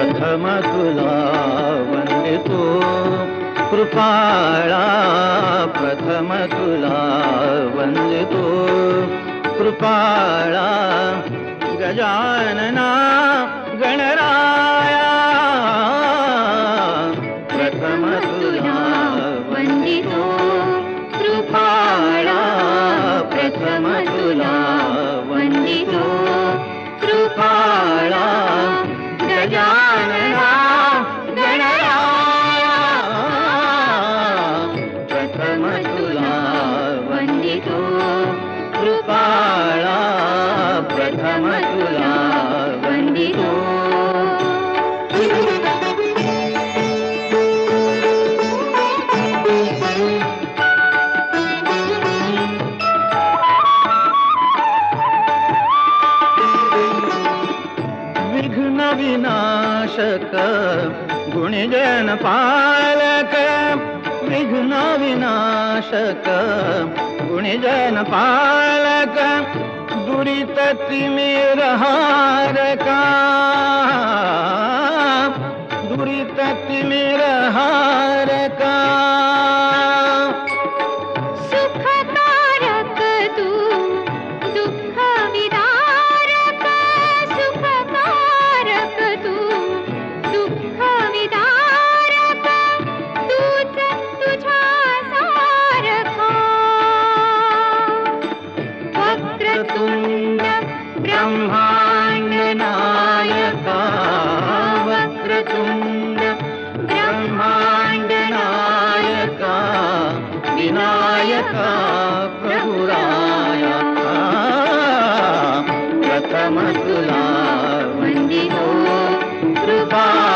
प्रथम तुला वंदितो कृपाळा प्रथम तुला वंदितो कृपाळा गजानना प्रथम तुला वंदितो विघ्न विनाशक गुणजन पालक विघ्न विनाशक गुणजन पालक दुरी तति में रहा रका तुला वंदितो कृपा